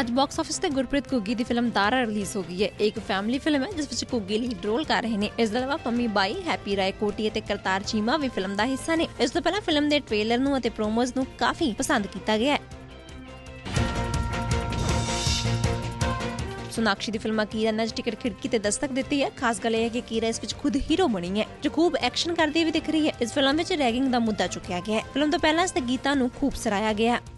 ਅੱਜ box office ਤੇ ਗੁਰਪ੍ਰੀਤ ਘੁੱਗੀ ਦੀ ਫਿਲਮ ਤਾਰਾ ਰਿਲੀਜ਼ ਹੋ ਗਈ ਹੈ। ਇੱਕ ਫੈਮਿਲੀ ਫਿਲਮ ਹੈ, ਜਿਸ ਵਿੱਚ ਘੁੱਗੀ ਲੀਡ ਰੋਲ ਕਰ ਰਹੇ ਨੇ। ਇਸ ਤੋਂ ਇਲਾਵਾ ਪੰਮੀ ਬਾਈ, ਹੈਪੀ ਰਾਏ ਕੋਟੀ ਅਤੇ ਕਰਤਾਰ ਚੀਮਾ ਵੀ ਫਿਲਮ ਦਾ ਹਿੱਸਾ ਨੇ। ਇਸ ਤੋਂ ਪਹਿਲਾਂ ਫਿਲਮ ਦੇ ਟ੍ਰੇਲਰ ਨੂੰ ਅਤੇ ਪ੍ਰੋਮੋਜ਼ ਨੂੰ ਕਾਫੀ ਪਸੰਦ ਕੀਤਾ ਗਿਆ ਹੈ। ਸੋਨਾਕਸ਼ੀ ਦੀ ਫਿਲਮ ਕੀਰਾ ਨੇ ਟਿਕਟ ਖਿੜਕੀ ਤੇ ਦਸਤਕ ਦਿੱਤੀ ਹੈ। ਖਾਸ ਗੱਲ ਇਹ ਹੈ ਕਿ ਕੀਰਾ ਇਸ ਵਿੱਚ ਖੁਦ ਹੀਰੋ ਬਣੀ ਹੈ, ਜੋ ਖੂਬ ਐਕਸ਼ਨ ਕਰਦੀ ਵੀ ਦਿਖ ਰਹੀ ਹੈ। ਇਸ ਫਿਲਮ ਵਿੱਚ ਰੈਗਿੰਗ ਦਾ ਮੁੱਦਾ ਚੁੱਕਿਆ ਗਿਆ ਹੈ। ਫਿਲਮ ਤੋਂ ਪਹਿਲਾਂ ਇਸ ਦੇ ਗੀਤਾਂ ਨੂੰ ਖੂਬ ਸਰਾਇਆ ਗਿਆ ਹੈ।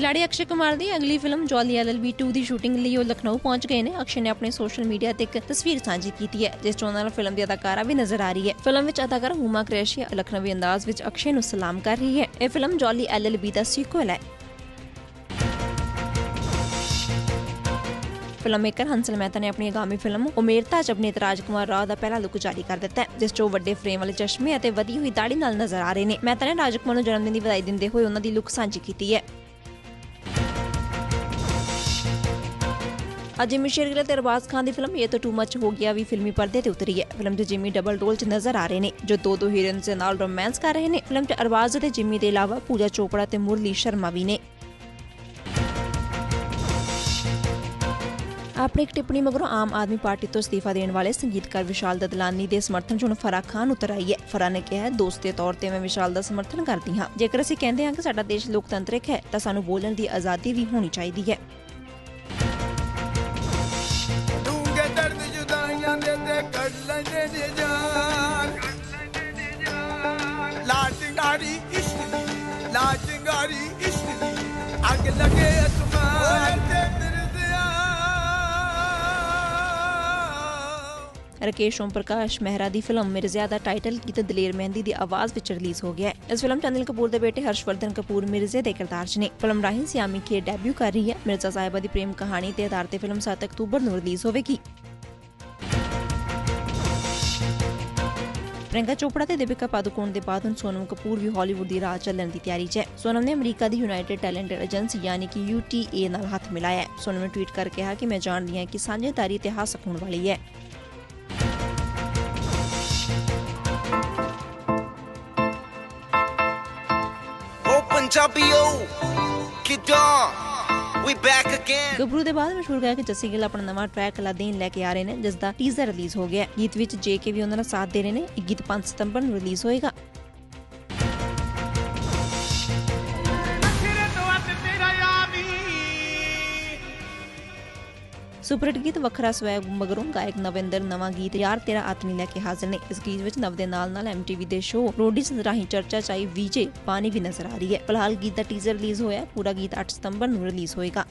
ਖਿਲਾੜੀ ਅਕਸ਼ੇ ਕੁਮਾਰ ਦੀ ਅਗਲੀ ਫਿਲਮ ਜੋਲੀ ਐਲਐਲਬੀ 2 ਦੀ ਸ਼ੂਟਿੰਗ ਲਈ ਉਹ ਲਖਨਊ ਪਹੁੰਚ ਗਏ ਨੇ। ਅਕਸ਼ੇ ਨੇ ਆਪਣੇ ਸੋਸ਼ਲ ਮੀਡੀਆ ਤੇ ਇੱਕ ਤਸਵੀਰ ਸਾਂਝੀ ਕੀਤੀ ਹੈ, ਜਿਸ 'ਚ ਉਹਨਾਂ ਨਾਲ ਫਿਲਮ ਦੀ ਅਦਾਕਾਰਾ ਵੀ ਨਜ਼ਰ ਆ ਰਹੀ ਹੈ। ਫਿਲਮ ਵਿੱਚ ਅਦਾਕਾਰਾ ਹੁਮਾ ਕ੍ਰੈਸ਼ੀ ਲਖਨਵੀ ਅੰਦਾਜ਼ ਵਿੱਚ ਅਕਸ਼ੇ ਨੂੰ ਸਲਾਮ ਕਰ ਰਹੀ ਹੈ। ਇਹ ਫਿਲਮ ਜੋਲੀ ਐਲਐਲਬੀ ਦਾ ਸੀਕੁਅਲ ਹੈ। ਫਿਲਮ ਮੇਕਰ ਹੰਸਲ ਮਹਿਤਾ ਨੇ ਆਪਣੀ ਆਗਾਮੀ ਫਿਲਮ ਉਮੇਰਤਾ 'ਚ ਅਭਿਨੇਤਾ ਰਾਜਕੁਮਾਰ ਰਾਓ ਦਾ ਪਹਿਲਾ ਲੁੱਕ ਜਾਰੀ ਕਰ ਦਿੱਤਾ ਹੈ, ਜਿਸ 'ਚ ਉਹ ਵੱਡੇ ਫਰੇਮ ਵਾਲੇ ਚਸ਼ਮੇ ਅਤੇ ਵਧੀ ਹੋਈ ਦਾੜੀ ਨਾਲ ਨਜ਼ਰ ਆ ਰਹੇ ਨੇ। ਮਹਿਤਾ ਨੇ ਰਾਜਕੁਮਾਰ ਨੂੰ ਜਨਮ ਦਿਨ ਦੀ ਵਧਾਈ ਦਿੰਦੇ ਹੋਏ ਉਹਨਾਂ ਦੀ ਲੁੱਕ ਸਾਂਝੀ ਕੀਤੀ ਹੈ। ਅੱਜ ਜਿਮੀ ਸ਼ੇਰਗਿਲ ਤੇ ਅਰਬਾਜ਼ ਖਾਨ ਦੀ ਫਿਲਮ ਇਹ ਤਾਂ ਟੂ ਮੱਚ ਹੋ ਗਿਆ ਵੀ ਫਿਲਮੀ ਪਰਦੇ ਤੇ ਉਤਰੀ ਹੈ। ਫਿਲਮ 'ਚ ਜਿਮੀ ਡਬਲ ਰੋਲ 'ਚ ਨਜ਼ਰ ਆ ਰਹੇ ਨੇ, ਜੋ ਦੋ ਦੋ ਹੀਰੋਇਨਸ ਦੇ ਨਾਲ ਰੋਮਾਂਸ ਕਰ ਰਹੇ ਨੇ। ਫਿਲਮ 'ਚ ਅਰਬਾਜ਼ ਅਤੇ ਜਿਮੀ ਦੇ ਇਲਾਵਾ ਪੂਜਾ ਚੋਪੜਾ ਤੇ ਮੁਰਲੀ ਸ਼ਰਮਾ ਵੀ ਨੇ। ਆਪਣੀ ਇੱਕ ਟਿੱਪਣੀ ਮਗਰੋਂ ਆਮ ਆਦਮੀ ਪਾਰਟੀ ਤੋਂ ਅਸਤੀਫਾ ਦੇਣ ਵਾਲੇ ਸੰਗੀਤਕਾਰ ਵਿਸ਼ਾਲ ਦਦਲਾਨੀ ਦੇ ਸਮਰਥਨ 'ਚ ਹੁਣ ਫਰਾ ਖਾਨ ਉਤਰ ਆਈ ਹੈ। ਫਰਾ ਨੇ ਕਿਹਾ, ਦੋਸਤ ਦੇ ਤੌਰ ਤੇ ਮੈਂ ਵਿਸ਼ਾਲ ਦਾ ਸਮਰਥਨ ਕਰਦੀ ਹਾਂ। ਜੇਕਰ ਅਸੀਂ ਕਹਿੰਦੇ ਹਾਂ ਕਿ ਸਾਡਾ ਦੇਸ਼ ਲੋਕਤੰਤਰਿਕ ਹੈ, ਤਾਂ ਸਾਨੂੰ ਬੋਲਣ ਦੀ ਆਜ਼ਾਦੀ ਵੀ ਹੋਣੀ ਚਾਹੀਦੀ ਹੈ। ਲੈਂਦੇ ਨੇ ਜਾਨ ਲਾ ਇਸ਼ਕ ਦੀ ਲਾ ਇਸ਼ਕ ਦੀ ਅੱਗ ਲੱਗੇ ਅਸਮਾਨ ਤੇ ਮਿਰਦਿਆ ਰਕੇਸ਼ ਓਮ ਪ੍ਰਕਾਸ਼ ਮਹਿਰਾ ਦੀ ਫਿਲਮ ਮਿਰਜ਼ਾ ਦਾ ਟਾਈਟਲ ਗੀਤ ਦਲੇਰ ਮਹਿੰਦੀ ਦੀ ਆਵਾਜ਼ ਵਿੱਚ ਰਿਲੀਜ਼ ਹੋ ਗਿਆ ਹੈ। ਇਸ ਫਿਲਮ 'ਚ ਕਪੂਰ ਦੇ ਬੇਟੇ ਹਰਸ਼ਵਰਧਨ ਕਪੂਰ ਮਿਰਜ਼ੇ ਦੇ ਕਿਰਦਾਰ 'ਚ ਨੇ। ਫਿਲਮ ਰਾਹੀਂ ਸਿਆਮੀ ਕੇ ਡੈਬਿਊ ਕਰ ਰਹੀ ਹੈ। ਮਿਰਜ਼ਾ ਸਾਹਿਬਾ ਦੀ ਪ੍ਰੇਮ ਕਹਾਣੀ ਤੇ ਆਧਾਰ ਤੇ ਫਿਲਮ 7 ਅਕਤੂਬਰ ਨੂੰ ਰਿਲੀਜ਼ ਹੋਵੇਗੀ। ਪ੍ਰਿਯੰਕਾ ਚੋਪੜਾ ਤੇ ਦੀਪਿਕਾ ਪਾਦੂਕੋਣ ਦੇ ਬਾਅਦ ਹੁਣ ਸੋਨਮ ਕਪੂਰ ਵੀ ਹਾਲੀਵੁੱਡ ਦੀ ਰਾਹ ਚੱਲਣ ਦੀ ਤਿਆਰੀ 'ਚ ਹੈ। ਸੋਨਮ ਨੇ ਅਮਰੀਕਾ ਦੀ ਯੂਨਾਈਟਿਡ ਟੈਲੈਂਟ ਏਜੰਸੀ ਯਾਨੀ ਕਿ UTA ਨਾਲ ਹੱਥ ਮਿਲਾਇਆ ਸੋਨਮ ਨੇ ਟਵੀਟ ਕਰਕੇ ਕਿਹਾ ਕਿ ਮੈਂ ਜਾਣਦੀ ਹਾਂ ਕਿ ਸਾਂਝੇਦਾਰੀ ਇਤਿਹਾਸਕ ਹੋਣ ਵਾਲੀ ਹੈ। ਪੰਜਾਬੀਓ, ਕਿਦਾਂ? We back again. ਗੱਭਰੂ ਦੇ ਬਾਅਦ ਮਸ਼ਹੂਰ ਗਾਇਕ ਜੱਸੀ ਗਿੱਲ ਆਪਣਾ ਨਵਾਂ ਟਰੈਕ ਲਾਦੇਨ ਲੈ ਕੇ ਆ ਰਹੇ ਨੇ ਜਿਸ ਦਾ ਟੀਜ਼ਰ ਰਿਲੀਜ਼ ਹੋ ਗਿਆ ਹੈ। ਗੀਤ ਵਿੱਚ ਜੇਕੇ ਵੀ ਉਹਨਾਂ ਦਾ ਸਾਥ ਦੇ ਰਹੇ ਨੇ। ਇਹ ਗੀਤ 5 ਸਤੰਬਰ ਨੂੰ ਰਿਲੀਜ਼ ਹੋਏਗਾ। ਸੁਪਰਟ ਗੀਤ ਵੱਖਰਾ ਸਵੈ ਮਗਰੋਂ ਗਾਇਕ ਨਵਿੰਦਰ ਨਵਾਂ ਗੀਤ ਯਾਰ ਤੇਰਾ ਆਤਮੀ ਲੈ ਕੇ ਹਾਜ਼ਰ ਨੇ। ਇਸ ਗੀਤ ਵਿੱਚ ਨਵ ਦੇ ਨਾਲ ਨਾਲ ਐਮਟੀਵੀ ਦੇ ਸ਼ੋਅ ਰੋਡੀਜ਼ ਰਾਹੀਂ ਚਰਚਾ ਚਾਈ ਵੀਜੇ ਪਾਣੀ ਵੀ ਨਜ਼ਰ ਆ ਰਹੀ ਹੈ। ਫਿਲਹਾਲ ਗੀਤ ਦਾ ਟੀਜ਼ਰ ਰਿਲੀਜ਼ ਹੋਇਆ ਪੂਰਾ ਗੀਤ 8 ਸਤੰਬਰ ਨੂੰ ਰਿਲੀਜ਼ ਹੋਏਗਾ।